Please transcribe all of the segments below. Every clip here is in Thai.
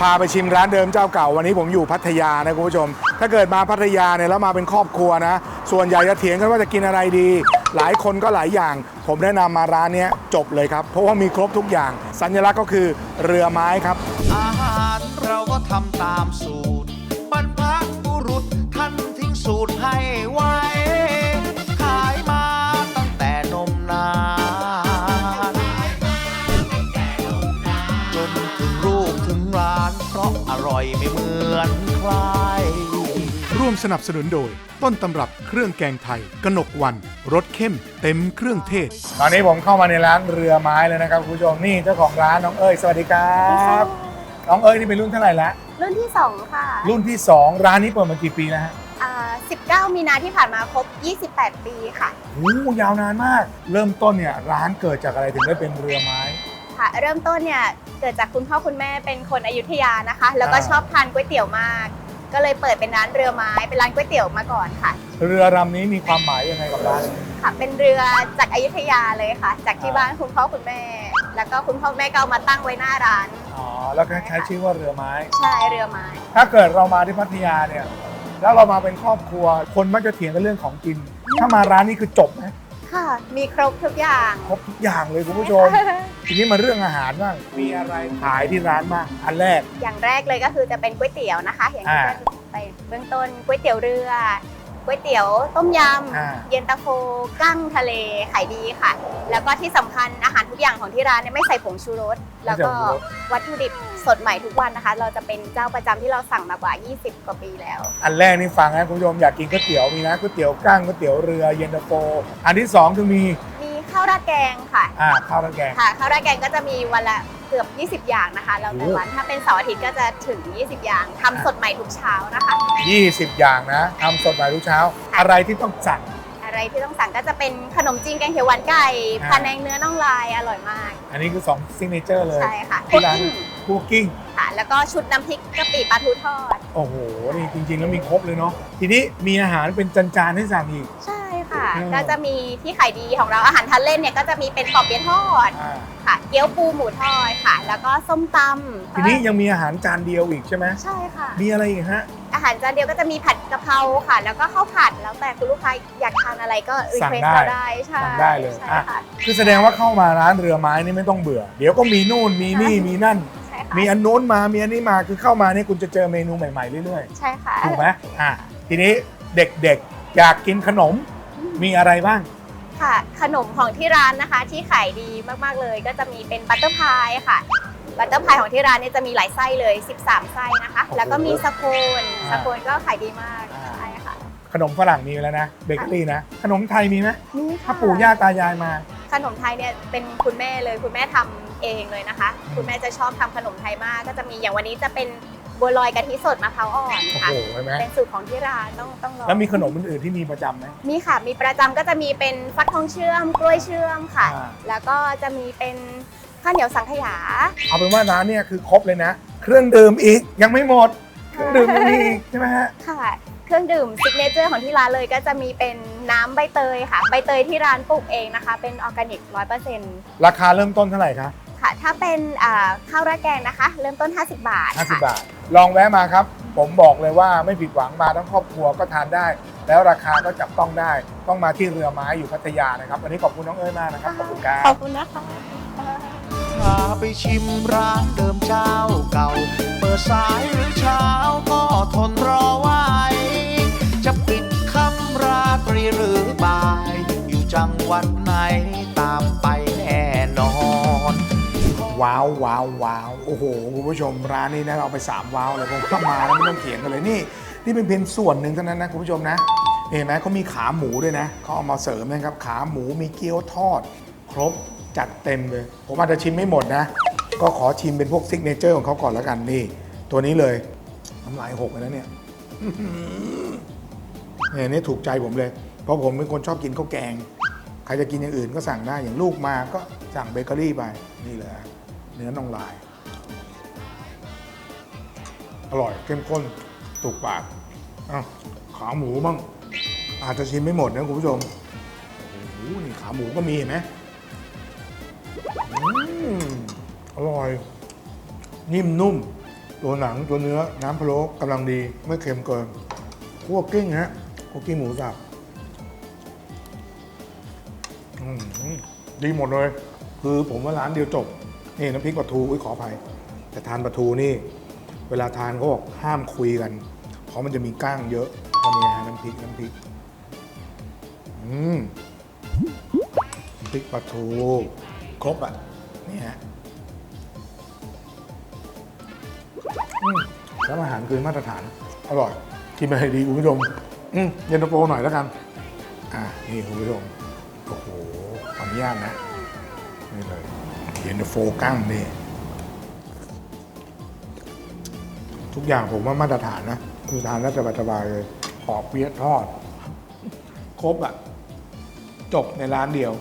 พาไปชิมร้านเดิมเจ้าเก่าวันนี้ผมอยู่พัทยานะคุณผู้ชม ถ้าเกิดมาพัทยาเนี่ยแล้วมาเป็นครอบครัวนะ ส่วนใหญ่จะเถียงกันว่าจะกินอะไรดี หลายคนก็หลายอย่าง ผมแนะนำมาร้านนี้จบเลยครับ เพราะว่ามีครบทุกอย่าง สัญลักษณ์ก็คือเรือไม้ครับ อาหารเราก็ทำตามสูตรบรรพบุรุษท่านทิ้งสูตรให้ไว้ นับสนุนโดย ต้นตำรับเครื่องแกงไทย กนกวันรสเข้ม เต็มเครื่องเทศ ตอนนี้ผมเข้ามาในร้านเรือไม้แล้วนะครับคุณผู้ชมนี่เจ้าของร้านน้องเอ้ยสวัสดีครับน้องเอ้ยนี่เป็นรุ่นเท่าไหร่ละรุ่นที่ 2 ค่ะ รุ่นที่ 2 ร้านนี้เปิดมากี่ปีแล้วฮะอ่า19 มีนาที่ผ่านมาครบ 28 ปีค่ะโอ้ยาวนานมาก เริ่มต้นเนี่ยร้านเกิดจากอะไรถึงได้เป็นเรือไม้ค่ะเริ่มต้นเนี่ยเกิดจากคุณพ่อคุณแม่เป็นคนอยุธยานะคะ แล้วก็อ่าชอบทานก๋วยเตี๋ยวมาก ก็เลยเปิดเป็นร้านเรือไม้เป็นร้านก๋วยเตี๋ยวมาก่อนค่ะ เรือลำนี้มีความหมายยังไงกับร้านค่ะ เป็นเรือจากอยุธยาเลยค่ะ จากที่อ่าบ้านคุณพ่อคุณแม่ แล้วก็คุณพ่อคุณแม่ก็เอามาตั้งไว้หน้าร้าน อ๋อแล้วก็ใช้ชื่อว่าเรือไม้ ใช่เรือไม้ ถ้าเกิดเรามาที่พัทยาเนี่ย แล้วเรามาเป็นครอบครัว คนมักจะเถียงกันเรื่องของกิน ถ้ามาร้านนี้คือจบไหม ค่ะ มีครบทุกอย่าง ครบทุกอย่างเลยคุณผู้ชม ทีนี้มาเรื่องอาหารบ้างมีอะไรขายที่ร้านบ้างอันแรก อย่างแรกเลยก็คือจะเป็นก๋วยเตี๋ยวนะคะ อย่างที่อ่าไปเบื้องต้นก๋วยเตี๋ยวเรือ ก๋วยเตี๋ยวต้มยอ่าำ เย็นตาโฟกั้งทะเลขายดีค่ะ แล้วก็ที่สำคัญอาหารทุกอย่างของที่ร้านเนี่ยไม่ใส่ผงชูรส แล้วก็วัตถุดิบสดใหม่ทุกวันนะคะ เราจะเป็นเจ้าประจำที่เราสั่งมากว่า 20 กว่าปีแล้ว อันแรกนี่ฟังนะคุณผู้ชมอยากกินก๋วยเตี๋ยวมีนะก๋วยเตี๋ยวกั้งก๋วยเตี๋ยวเรือเย็นตาโฟอันที่สองคือมีมี ข้าวราดแกงค่ะ อ่าข้าวราดแกง ค่ะข้าวราดแกงก็จะมีวันละเกือบ 20 อย่างนะคะแล้วแต่โอ้วันถ้าเป็นเสาร์อาทิตย์ก็จะถึง 20 อย่างทำสดใหม่ทุกเช้านะคะ 20 อย่างนะทำสดใหม่ทุกเช้า อะไรที่ต้องสั่ง อะไรที่ต้องสั่งก็จะเป็นขนมจีนแกงเขียวหวานไก่อ่า พะแนงเนื้อน่องลายอร่อยมาก อันนี้คือ2ซิงเนเจอร์เลยใช่ค่ะที่ร้านพุดดิ้ง คุกกิ้ง ค่ะ แล้วก็ชุดน้ำพริกกะปิปลาทูทอด โอ้โห นี่จริงๆ แล้วมีครบเลยเนาะ ทีนี้มีอาหารเป็นจานๆให้สั่งอีก ใช่ ค่ะ อืม ก็จะมีที่ขายดีของเราอาหารทานเล่นเนี่ยก็จะมีเป็นปอบเปี๊ยะทอดอ่าค่ะ เกี๊ยวปูหมูทอดค่ะ แล้วก็ส้มตำทีนี้ยังมีอาหารจานเดียวอีกใช่ไหมใช่ค่ะ มีอะไรอีกฮะ อาหารจานเดียวก็จะมีผัดกะเพราค่ะ แล้วก็ข้าวผัดแล้วแต่คุณลูกค้าอยากทานอะไรก็รีสั่งเควสได้เราได้ใช่สั่งได้เลยใช่อะ ค่ะ คือแสดงว่าเข้ามาร้านเรือไม้นี่ไม่ต้องเบื่อ เดี๋ยวก็มีนู่นมีนี่มีนั่น ใช่ค่ะมีอันโน้นมามีอันนี้มาคือเข้ามาเนี่ยคุณจะเจอเมนูใหม่ๆเรื่อยใช่ค่ะ ๆถูกไหมอะทีนี้เด็กๆอยากกินขนม มีอะไรบ้าง ค่ะ ขนมของที่ร้านนะคะที่ขายดีมากๆเลย ก็จะมีเป็นบัตเตอร์พายค่ะบัตเตอร์พายของที่ร้านเนี่ยจะมีหลายไส้เลย 13 ไส้นะคะโอ้โหแล้วก็มีสโคนอ่าสโคนก็ขายดีมากอ่าใช่ค่ะ ขนมฝรั่งมีแล้วนะเบเกอรี่นะ ขนมไทยมีไหมนี่ถ้าค่ะปู่ย่าตายายมา ขนมไทยเนี่ยเป็นคุณแม่เลยคุณแม่ทำเองเลยนะคะอืมคุณแม่จะชอบทำขนมไทยมาก ก็จะมีอย่างวันนี้จะเป็น บัวลอยกะทิสดมะพร้าวอ่อนโอ้ค่ะ โหเห็นไหมเป็นสูตรของที่ร้านต้องต้องลองแล้วมีขนมอื่นๆที่มีประจำไหม มีค่ะ มีประจำก็จะมีเป็นฟักทองเชื่อมกล้วยเชื่อมค่ะ อ่า แล้วก็จะมีเป็นข้าวเหนียวสังขยา เอาเป็นว่าร้านเนี่ยคือครบเลยนะ เครื่องดื่มอีกยังไม่หมด เครื่องดื่มยังมีอีกใช่ไหมฮะ ค่ะ เครื่องดื่มซิกเนเจอร์ของที่ร้านเลยก็จะมีเป็นน้ำใบเตยค่ะ ใบเตยที่ร้านปลูกเองนะคะ เป็นออร์แกนิกร้อยเปอร์เซ็นต์ราคาเริ่มต้นเท่าไหร่คะค่ะ ถ้าเป็นอ่าข้าวราดแกงนะคะ เริ่มต้น 50 บาท50 ค่ะบาท ลองแวะมาครับ ผมบอกเลยว่าไม่ผิดหวังมาทั้งครอบครัวก็ทานได้ แล้วราคาก็จับต้องได้ ต้องมาที่เรือไม้อยู่พัทยานะครับวันนี้ขอบคุณน้องเอ้ยมากนะครับขอบคุณครัขอบบคุณนะคะพาไปชิมร้านเดิมเจ้าเก่า เปิดสายหรือเช้าก็ทนรอไว้จ ว้าวว้าวว้าวโอ้โหคุณผู้ชมร้านนี้นะเอาไป3ว้าวเลยผมเข้ามาแล้วไม่ต้องเถียงกันเลยนี่นี่เป็นเพียงส่วนหนึ่งเท่านั้นนะคุณผู้ชมนะเห็นไหมเขามีขาหมูด้วยนะเขาเอามาเสริมนะครับขาหมูมีเกี๊ยวทอด ครบจัดเต็มเลย ผมอาจจะชิมไม่หมดนะ ก็ขอชิมเป็นพวกซิกเนเจอร์ของเขาก่อนแล้วกันนี่ ตัวนี้เลยน้ำลายหกเลยนะเนี่ยเนี่ยนี่ถูกใจผมเลย เพราะผมเป็นคนชอบกินข้าวแกง ใครจะกินอย่างอื่นก็สั่งได้อย่างลูกมาก็สั่งเบเกอรี่ไปนี่เลย เนื้อน่องลาย อร่อยเข้มข้นถูกปากอ้าวขาหมูบ้าง อาจจะชิมไม่หมดนะคุณผู้ชมโอ้โหนี่ขาหมูก็มีเห็นไหมอืมอร่อย นิ่มนุ่ม ตัวหนังตัวเนื้อน้ำพะโล้กำลังดีไม่เค็มเกินคั่วกิ้งฮะคั่วกิ้งหมูสับดีหมดเลย คือผมว่าร้านเดียวจบ นี่น้ำพริกปลาทูอุ้ยขออภัย แต่ทานปลาทูนี่ เวลาทานเขาบอกห้ามคุยกัน เพราะมันจะมีก้างเยอะก็นี่ฮะน้ำพริกน้ำพริกอืมน้ำพริกปลาทูครบอะนี่ฮะแล้วอาหารคือมาตรฐาน อร่อย กินไปให้ดีคุณผู้ชมอืมเย็นตาโฟหน่อยแล้วกัน อ่านี่คุณผู้ชม โอ้โหขออนุญาตนะ นี่เลย เย็นโฟกั้งนี่ ทุกอย่างผมว่ามาตรฐานนะคือทานแล้วสบายๆเลยขอบเปี๊ยะทอด ครบอะ จบในร้านเดียว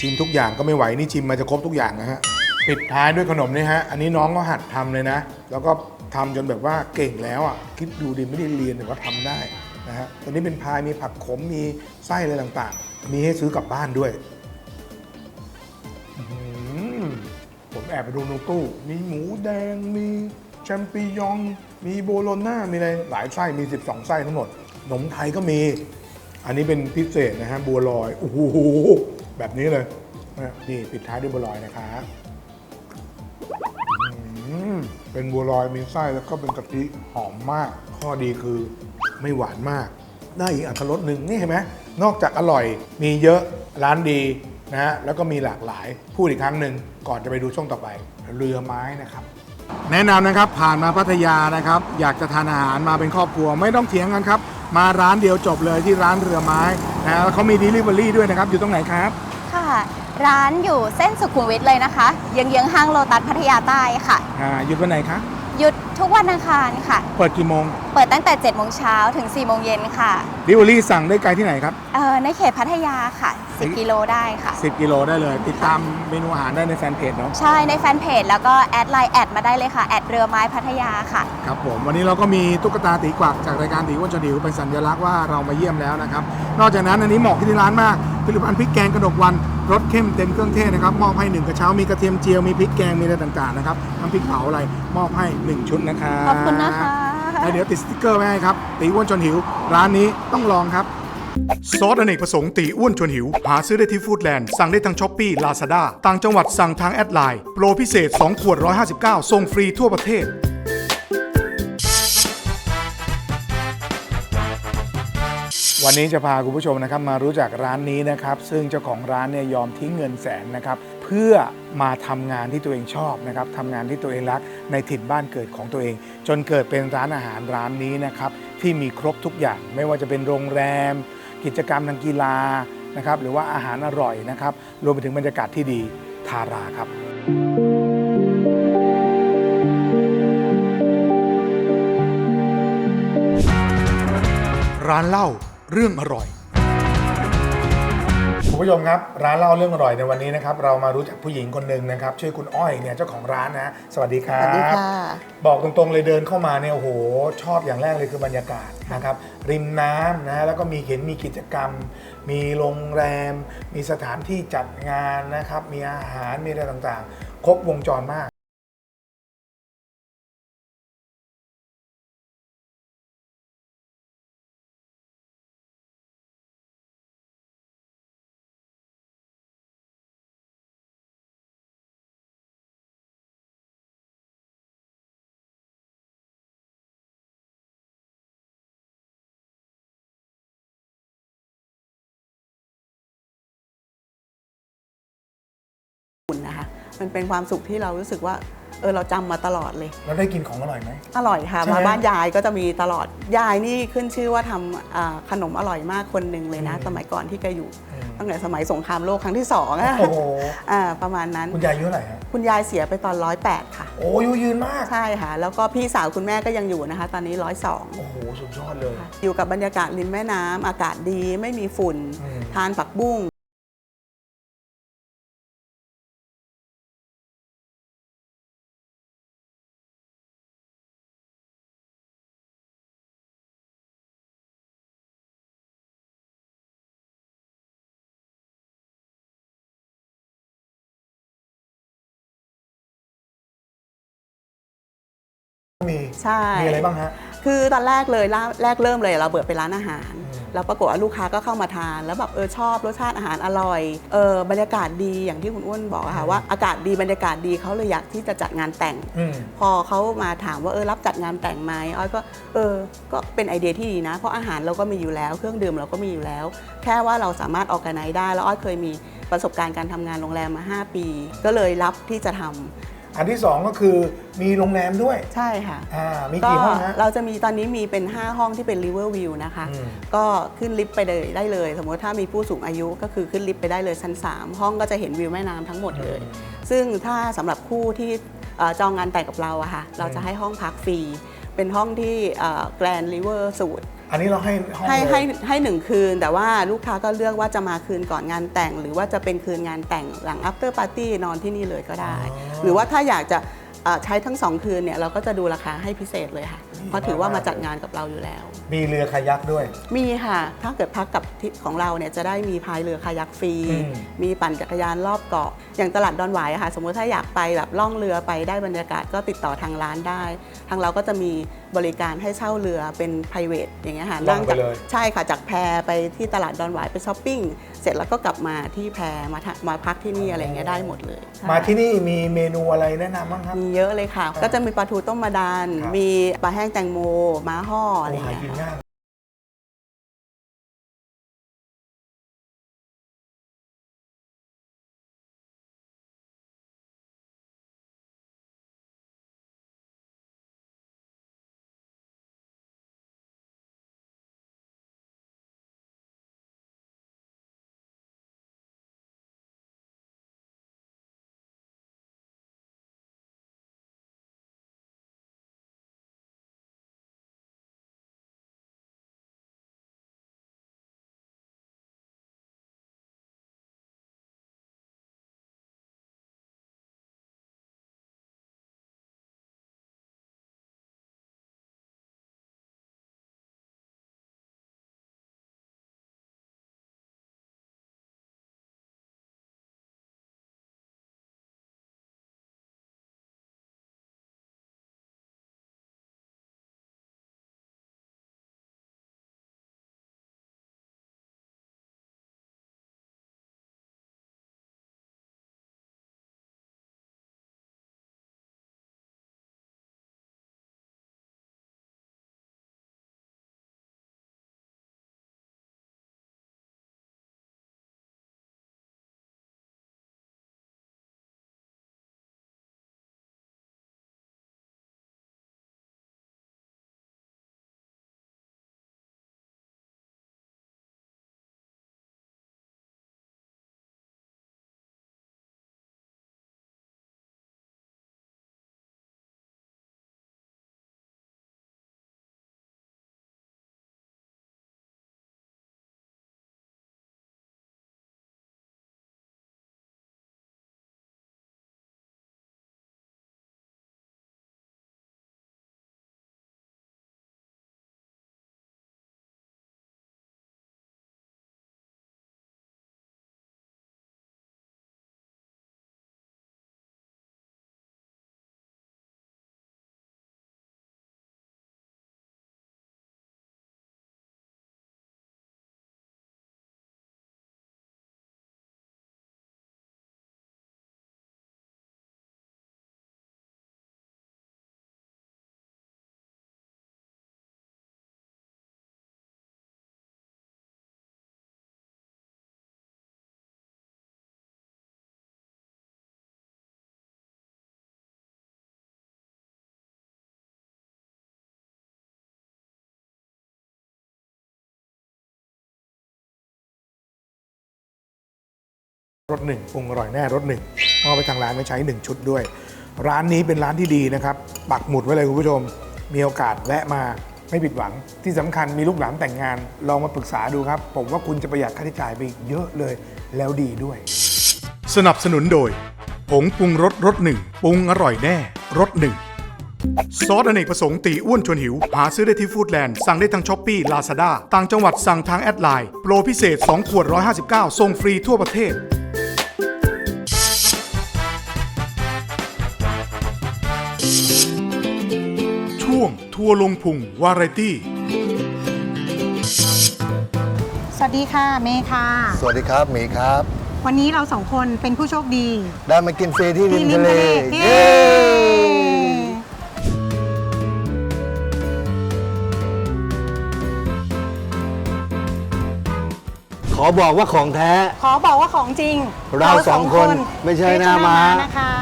ชิมทุกอย่างก็ไม่ไหว นี่ชิมมาจะครบทุกอย่างนะฮะ ปิดท้ายด้วยขนมนี่ฮะ อันนี้น้องก็หัดทำเลยนะ แล้วก็ทำจนแบบว่าเก่งแล้วอะ คิดดูดิไม่ได้เรียนแต่ว่าทำได้นะฮะตัวนี้เป็นพายมีผักขมมีไส้อะไรต่างๆ มีให้ซื้อกลับบ้านด้วย ผมแอบไปดูในตู้ มีหมูแดง มีแชมปิญอง มีโบโลน่า มีอะไร หลายไส้ มี 12 ไส้ทั้งหมดขนมไทยก็มี อันนี้เป็นพิเศษนะฮะ บัวลอย โอ้โห แบบนี้เลย นี่ปิดท้ายด้วยบัวลอยนะครับเป็นบัวลอยมีไส้แล้วก็เป็นกะทิหอมมาก ข้อดีคือไม่หวานมาก ได้อีกอัตรสหนึ่งนี่เห็นไหมนอกจากอร่อยมีเยอะร้านดีนะฮะแล้วก็มีหลากหลายพูดอีกครั้งหนึ่งก่อนจะไปดูช่วงต่อไป เรือไม้นะครับ แนะนำนะครับผ่านมาพัทยานะครับ อยากจะทานอาหารมาเป็นครอบครัวไม่ต้องเถียงกันครับ มาร้านเดียวจบเลยที่ร้านเรือไม้นะแล้วเขามี Delivery ด้วยนะครับ อยู่ตรงไหนครับ ค่ะ ร้านอยู่เส้นสุขุมวิทเลยนะคะเยื้องๆห้างโลตัสพัทยาใต้ค่ะอ่าอยู่ตรงไหนคะหยุดทุกวันอังคารค่ะ เปิดกี่โมงเปิดตั้งแต่7โมงเช้าถึง4โมงเย็นค่ะ Delivery สั่งได้ไกลที่ไหนครับ เอ่อในเขตพัทยาค่ะ 10 กิโลได้ค่ะ 10 กิโลได้เลย ติดตามเมนูอาหารได้ในแฟนเพจเนาะใช่ในแฟนเพจแล้วก็แอดไลน์แอดมาได้เลยค่ะ แอดเรือไม้พัทยาค่ะ ครับผมวันนี้เราก็มีตุ๊กตาตีกวักจากรายการตีอ้วนชวนหิวเป็นสัญลักษณ์ว่าเรามาเยี่ยมแล้วนะครับ นอกจากนั้นอันนี้เหมาะที่ร้านมากผลิตภัณฑ์พริกแกงกระดกวันรสเข้มเต็มเครื่องเทศนะครับมอบให้หนึ่งกระเช้ามีกระเทียมเจียวมีพริกแกงมีอะไรต่างๆนะครับน้ำพริกเผาอะไรมอบให้หนึ่งชุดนะครับขอบคุณนะคะ แล้วเดี๋ยวติดสติ๊กเกอร์ไว้ให้ครับ ตีอ้วนชวนหิว ร้านนี้ต้องลองครับ ซอสอเนกประสงค์ตีอ้วนชวนหิว หาซื้อได้ที่ฟู้ดแลนด์ สั่งได้ทางช้อปปี้ลาซาด้าต่างจังหวัดสั่งทางแอดไลน์โปรพิเศษ 2 ขวด 159ส่งฟรีทั่วประเทศวันนี้จะพาคุณผู้ชมนะครับมารู้จักร้านนี้นะครับ ซึ่งเจ้าของร้านเนี่ยยอมทิ้งเงินแสนนะครับ พื่อมาทำงานที่ตัวเองชอบนะครับทำงานที่ตัวเองรักในถิ่นบ้านเกิดของตัวเอง จนเกิดเป็นร้านอาหารร้านนี้นะครับที่มีครบทุกอย่าง ไม่ว่าจะเป็นโรงแรม กิจกรรมทางกีฬานะครับหรือว่าอาหารอร่อยนะครับรวมไปถึงบรรยากาศที่ดีทาราครับ ร้านเหล้าเรื่องอร่อย ผู้ชมครับ ร้านเหล้าเรื่องอร่อยในวันนี้นะครับ เรามารู้จักผู้หญิงคนหนึ่งนะครับ ชื่อคุณอ้อยเนี่ยเจ้าของร้านนะ สวัสดีครับ สวัสดีค่ะ บอกตรงๆเลยเดินเข้ามาเนี่ยโอ้โห ชอบอย่างแรกเลยคือบรรยากาศนะครับ ริมน้ำนะแล้วก็มีเห็นมีกิจกรรม มีโรงแรม มีสถานที่จัดงานนะครับ มีอาหารมีอะไรต่างๆ ครบวงจรมาก มันเป็นความสุขที่เรารู้สึกว่าเออเราจำมาตลอดเลย แล้วได้กินของอร่อยไหม อร่อยค่ะใช่ไหมมาบ้านยายก็จะมีตลอดยายนี่ขึ้นชื่อว่าทำอ่าขนมอร่อยมากคนหนึ่งเลยนะ อืมสมัยก่อนที่แกอยู่อืม ตั้งแต่สมัยสงครามโลกครั้งที่สองอะโอ้โห อ่าประมาณนั้นคุณยายอายุเท่าไหร่ฮะคุณยายเสียไปตอนร้อยแปดค่ะ โอ้อายุยืนมาก ใช่ค่ะ แล้วก็พี่สาวคุณแม่ก็ยังอยู่นะคะ ตอนนี้ร้อยสองโอ้โห สุดยอดเลย อยู่กับบรรยากาศริมแม่น้ำอากาศดีไม่มีฝุ่น อืม ทานผักบุ้ง มีใช่ มีอะไรบ้างฮะ คือตอนแรกเลยร้านแรกเริ่มเลยเราเปิดเป็นร้านอาหาร อืม แล้วปรากฏว่าลูกค้าก็เข้ามาทาน แล้วแบบเออชอบรสชาติอาหารอร่อยเออบรรยากาศดีอย่างที่คุณอ้วนบอกอะค่ะว่าอากาศดีบรรยากาศดีเขาเลยอยากที่จะจัดงานแต่ง อืม พอเขามาถามว่าเออรับจัดงานแต่งไหมอ้อยก็เออ ก็เป็นไอเดียที่ดีนะ เพราะอาหารเราก็มีอยู่แล้วเครื่องดื่มเราก็มีอยู่แล้ว แค่ว่าเราสามารถออกกันไนได้ แล้วอ้อยเคยมีประสบการณ์การทำงานโรงแรมมา 5 ปี ก็เลยรับที่จะทำ อันที่สองก็คือมีโรงแรมด้วยใช่ค่ะ อ่ามีก็กี่ห้องฮะ เราจะมีตอนนี้มีเป็น 5 ห้องที่เป็น River View นะคะ อืม ก็ขึ้นลิฟต์ไปเลยได้เลย สมมติถ้ามีผู้สูงอายุก็คือขึ้นลิฟต์ไปได้เลยชั้น 3 ห้องก็จะเห็นวิวแม่น้ำทั้งหมดเลย ซึ่งถ้าสำหรับคู่ที่เอ่อจองงานแต่งกับเราอะค่ะ เราจะให้ห้องพักฟรี เป็นห้องที่แกรนด์ริเวอร์สูตร อันนี้เราให้ห้องให้เลยให้ให้หนึ่งคืน แต่ว่าลูกค้าก็เลือกว่าจะมาคืนก่อนงานแต่ง หรือว่าจะเป็นคืนงานแต่งหลัง after party นอนที่นี่เลยก็ได้ หรือว่าถ้าอยากจะเอ่อใช้ทั้งสองคืนเนี่ยเราก็จะดูราคาให้พิเศษเลยค่ะ เพราะถือว่ามาจัดงานกับเราอยู่แล้ว มีเรือคายักด้วย มีค่ะ ถ้าเกิดพักกับที่ของเราเนี่ยจะได้มีพายเรือคายักฟรี อืม มีปั่นจักรยานรอบเกาะ อย่างตลาดดอนหวายอะค่ะ สมมติถ้าอยากไปแบบล่องเรือไปได้บรรยากาศก็ติดต่อทางร้านได้ ทางเราก็จะมีบริการให้เช่าเรือเป็น p r i v a t อย่างเงี้ยค่ะล่องไปจากเลย ใช่ค่ะจากแพไปที่ตลาดดอนหวายไปช้อปปิ้งเสร็จแล้วก็กลับมาที่แพมาทะมาพักที่นี่อะไรเงี้ยได้หมดเลยใช่ มาที่นี่มีเมนูอะไรแนะนำบ้างครับ มีเยอะเลยค่ะ ก็จะมีปลาทูต้มมาดาน ครับมีปลาแห้งแตงโมม้าห่ออะไรอย่างเงี้ยค่ะ รสหนึ่งปรุงอร่อยแน่รสหนึ่งเอาไปทางร้านไม่ใช้ 1 ชุดด้วย ร้านนี้เป็นร้านที่ดีนะครับ ปักหมุดไว้เลยคุณผู้ชม มีโอกาสแวะมาไม่ผิดหวัง ที่สำคัญมีลูกหลานแต่งงาน ลองมาปรึกษาดูครับ ผมว่าคุณจะประหยัดค่าใช้จ่ายไปเยอะเลยแล้วดีด้วย สนับสนุนโดยผงปรุงรสรสหนึ่งปรุงอร่อยแน่รสหนึ่งซอสอเนกประสงค์ตีอ้วนชวนหิว หาซื้อได้ที่ฟู้ดแลนด์ สั่งได้ทางช้อปปี้ลาซาด้าต่างจังหวัดสั่งทางแอดไลน์ โปรพิเศษ 2 ขวด 159ส่งฟรีทั่วประเทศ ทัวร์ลงพุงวาไรตี้ สวัสดีค่ะเมย์ค่ะ สวัสดีครับหมีครับ วันนี้เราสองคนเป็นผู้โชคดีได้มากินฟรีที่ริที่มริทะมเลทะเลเย้เย้ขอบอกว่าของแท้ ขอบอกว่าของจริงเราสองคนไม่ใช่หน้าม้านะคะ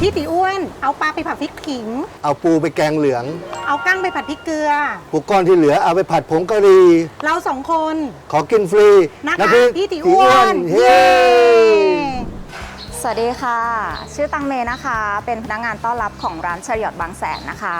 พี่ตีอ้วน เอาปลาไปผัดพริกขิง เอาปูไปแกงเหลือง เอากั้งไปผัดพริกเกลือ ปูก้อนที่เหลือเอาไปผัดผงกะหรี่ เราสองคน ขอกินฟรีนะคะนะพี่พี่ตีอ้วนเย้สวัสดีค่ะ ชื่อตังเมนะคะ เป็นพนักงานต้อนรับของร้านชริอตบางแสนนะคะ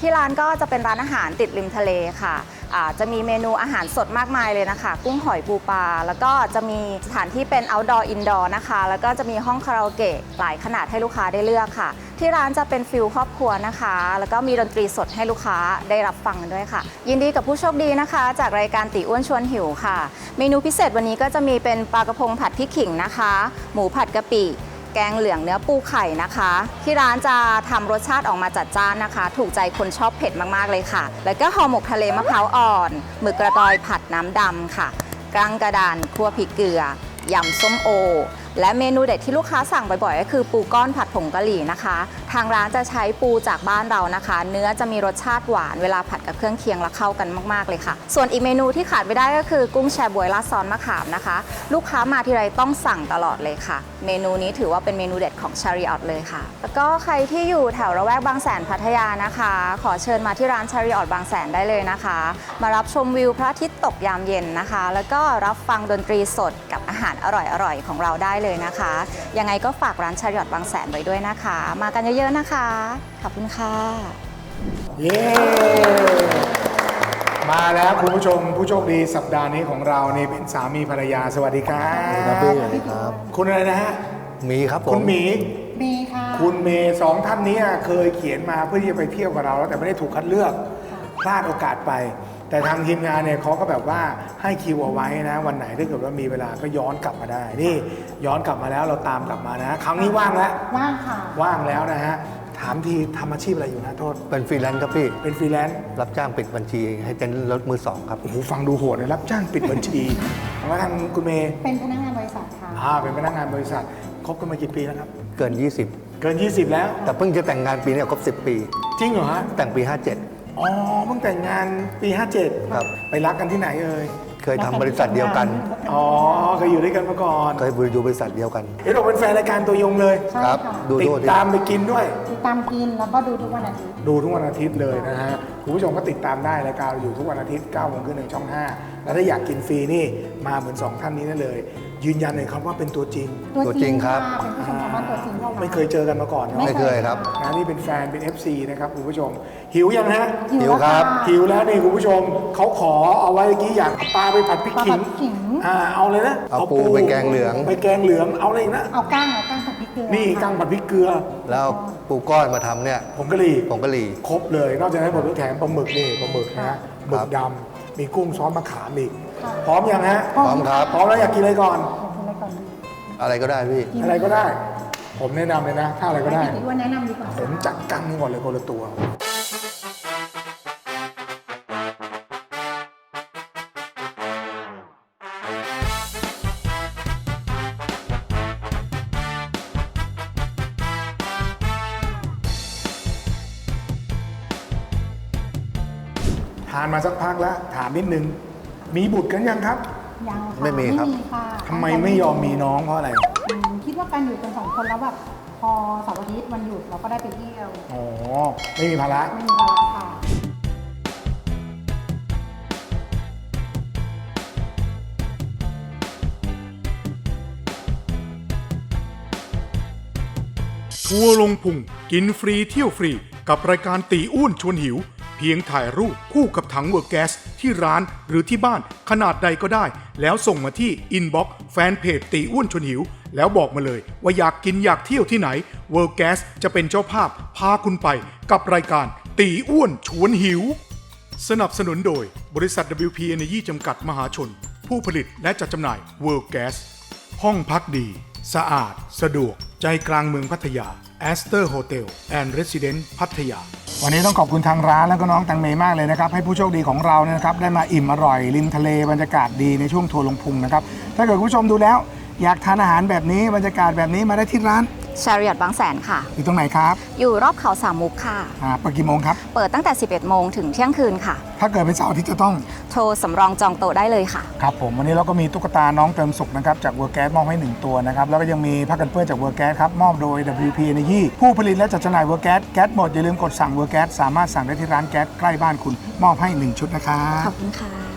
ที่ร้านก็จะเป็นร้านอาหารติดริมทะเลค่ะอ่า จะมีเมนูอาหารสดมากมายเลยนะคะ กุ้งหอยปูปลา แล้วก็จะมีสถานที่เป็น outdoor indoor นะคะ แล้วก็จะมีห้องคาราโอเกะหลายขนาดให้ลูกค้าได้เลือกค่ะ ที่ร้านจะเป็นฟิลครอบครัวนะคะ แล้วก็มีดนตรีสดให้ลูกค้าได้รับฟังด้วยค่ะ ยินดีกับผู้โชคดีนะคะ จากรายการติอ้วนชวนหิวค่ะ เมนูพิเศษวันนี้ก็จะมีเป็นปลากระพงผัดพริกขิงนะคะ หมูผัดกะปิ แกงเหลืองเนื้อปูไข่นะคะ ที่ร้านจะทำรสชาติออกมาจัดจ้านนะคะ ถูกใจคนชอบเผ็ดมากๆเลยค่ะ แล้วก็ห่อหมกทะเลมะพร้าวอ่อนหมึกกระดอยผัดน้ำดำค่ะกลางกระดานคั่วพริกเกลือยำส้มโอและเมนูเด็ดที่ลูกค้าสั่งบ่อยๆ ก็คือปูก้อนผัดผงกะหรี่นะคะ ทางร้านจะใช้ปูจากบ้านเรานะคะ เนื้อจะมีรสชาติหวานเวลาผัดกับเครื่องเคียงแล้วเข้ากันมากๆเลยค่ะ ส่วนอีกเมนูที่ขาดไม่ได้ก็คือกุ้งแชบวยราดซอสมะขามนะคะ ลูกค้ามาทีไรต้องสั่งตลอดเลยค่ะ เมนูนี้ถือว่าเป็นเมนูเด็ดของชาริออตเลยค่ะ แล้วก็ใครที่อยู่แถวระแวกบางแสนพัทยานะคะ ขอเชิญมาที่ร้านชาริออตบางแสนได้เลยนะคะ มารับชมวิวพระอาทิตย์ตกยามเย็นนะคะ แล้วก็รับฟังดนตรีสดกับอาหารอร่อยๆของเราได้เลยนะคะ ยังไงก็ฝากร้านชาริออตบางแสนไว้ด้วยนะคะ มากันเยอะๆนะคะ ขอบคุณค่ะเย้มาแล้วคุณผู้ชมผู้โชคดีสัปดาห์นี้ของเรานี่เป็นสามีภรรยาสวัสดีครับครับพี่สวัสดีครับ คุณอะไรนะฮะหมีครับผคุมณหมี เมย์ค่ะ คุณเมย์สองท่านเนี้เคยเขียนมาเพื่อที่จะไปเที่ยวกับเราแล้วแต่ไม่ได้ถูกคัดเลือกพลาดโอกาสไป แต่ทางทีมงานเนี่ยเขาก็แบบว่าให้คิวเอาไว้นะ วันไหนถ้าเกิดว่ามีเวลาก็ย้อนกลับมาได้นี่ย้อนกลับมาแล้วเราตามกลับมานะ ครั้งนี้ว่างแล้วว่างค่ะ ว่างแล้วนะฮะถามทีทำอาชีพอะไรอยู่นะโทษ เป็นฟรีแลนซ์ครับพี่ เป็นฟรีแลนซ์รับจ้างปิดบัญชี ให้เต็นท์รถมือสองครับโอ้โหฟังดูโหดเลยรับจ้างปิดบัญชีแล้วทางคุณเมย์เป็นพนักงานบริษัทค่ะอ่าเป็นพนักงานบริษัทคบกันมากี่ปีแล้วครับ เกินเกิน 20 แล้ว20แต่เพิ่งจะแต่งงานปีนี้ครบ 10 ปี จริงเหรอฮะแต่งปี อ๋อเพิ่งแต่งงานปี 57 ครับ ไปรักกันที่ไหนเอ่ย57เคยทำบริษัทเดียวกัน อ๋อเคยอยู่ด้วยกันมาก่อนเคยอยู่บริษัทเดียวกัน เห็นบอกเป็นแฟนรายการตัวยงเลยใช่ครับ ค่ะดูติดดูที่ตามไปกินด้วย ติดตามกินแล้วก็ดูทุกวันอาทิตย์ ดูทุกวันอาทิตย์เลยนะฮะ คุณผู้ชมก็ติดตามได้รายการเราอยู่ทุกวันอาทิตย์9โมงครึ่งหนึ่งช่อง 5 แล้วถ้าอยากกินฟรีนี่มาเหมือน 2 ท่านนี้นั่นเลย ยืนยันเลยครับว่าเป็นตัวจริง ตัวจริงครับะเป็นผู้ชมสามารถตัวจริงเข้ามาไม่เคยเจอกันมาก่อนเนอะไม่เคยครับ นะนี่เป็นแฟนเป็น FC นะครับคุณผู้ชม หิวยังฮะหิวครับ หิวแล้วนี่คุณผู้ชมเขาขอเอาไว้เมื่อกี้อยากเอาปลาไปผัดพริกปลาขิผังดขิง อ่าเอาเลยนะเอาปูไปแกงเหลือง ไปแกงเหลืองเอาอะไรอีกนะเอาก้างเอาก้างผัดพริกเกลือนี่กั้งผัดพริกเกลือแล้วปูก้อนมาทำเนี่ยผงกะหรี่ ผงกะหรี่ ครบเลย นอกจากนั้นผมต้องแถมปลาหมึกนี่ปลาหมึกนะฮะหมึกดำมีกุ้งซอสมะขามอีก พร้อมยังฮะพร้อมครับ พร้อมแล้วอยากกินอะไรก่อนอยากกินอะไรก่อนดีอะไรก็ได้พี่ อะไรก็ได้ ผมแนะนำเลยนะ ถ้าอะไรก็ได้ให้พี่ตีอ้วนแนะนำดีกว่าผมจัดกั้งนี่ก่อนเลยคนละตัว ทานมาสักพักแล้ว ถามนิดนึง มีบุตรกันยังครับยังค่ะไม่มีครับ ไม่ทำไมไม่ยอมมีน้องเพราะอะไรคิดว่าการอยู่กันสองคนแล้วแบบพอสาร์อาทิตย์วันหยุดเราก็ได้ไปเที่ยวอ๋อไม่มีภาระ ไม่มีภาระค่ะ ทัวร์ลงพุงกินฟรีเที่ยวฟรี กับรายการตีอ้วนชวนหิว เพียงถ่ายรูปคู่กับถังเวอร์แกส ที่ร้านหรือที่บ้านขนาดใดก็ได้ แล้วส่งมาที่อินบ็อกซ์แฟนเพจตีอ้วนชวนหิว แล้วบอกมาเลยว่าอยากกินอยากเที่ยวที่ไหนเวอร์แก๊สจะเป็นเจ้าภาพพาคุณไปกับรายการตีอ้วนชวนหิว สนับสนุนโดยบริษัท WP Energy จำกัดมหาชน ผู้ผลิตและจัดจำหน่าย World Gas ห้องพักดี สะอาด สะดวก ใจกลางเมืองพัทยา Astor Hotel and Residence พัทยา วันนี้ต้องขอบคุณทางร้านแล้วก็น้องแตังเมมากเลยนะครับ ให้ผู้โชคดีของเราเนี่ยนะครับ ได้มาอิ่มอร่อยริมทะเลบรรยากาศดีในช่วงทัวร์ลงพุงนะครับ ถ้าเกิดคุณผู้ชมดูแล้ว อยากทานอาหารแบบนี้บรรยากาศแบบนี้มาได้ที่ร้าน ชาริอตบางแสนค่ะ อยู่ตรงไหนครับ อยู่รอบเขาสามมุกค่ะ อ่าเปิดกี่โมงครับ เปิดตั้งแต่ 11 โมงถึงเที่ยงคืนค่ะ ถ้าเกิดเป็นเสาร์อาทิตย์จะต้อง โทรสำรองจองโต๊ะได้เลยค่ะ ครับผมวันนี้เราก็มีตุ๊กตาน้องเติมสุขนะครับจากเวอร์แก๊สมอบให้ 1 ตัวนะครับ แล้วก็ยังมีผ้ากันเปื้อนจากเวอร์แก๊สครับมอบโดย WP Energy ผู้ผลิตและจัดจำหน่ายเวอร์แก๊สแก๊สหมดอย่าลืมกดสั่งเวอร์แก๊สสามารถสั่งได้ที่ร้านแก๊สใกล้บ้านคุณมอบให้ 1 ชุดนะครับ ขอบคุณค่ะ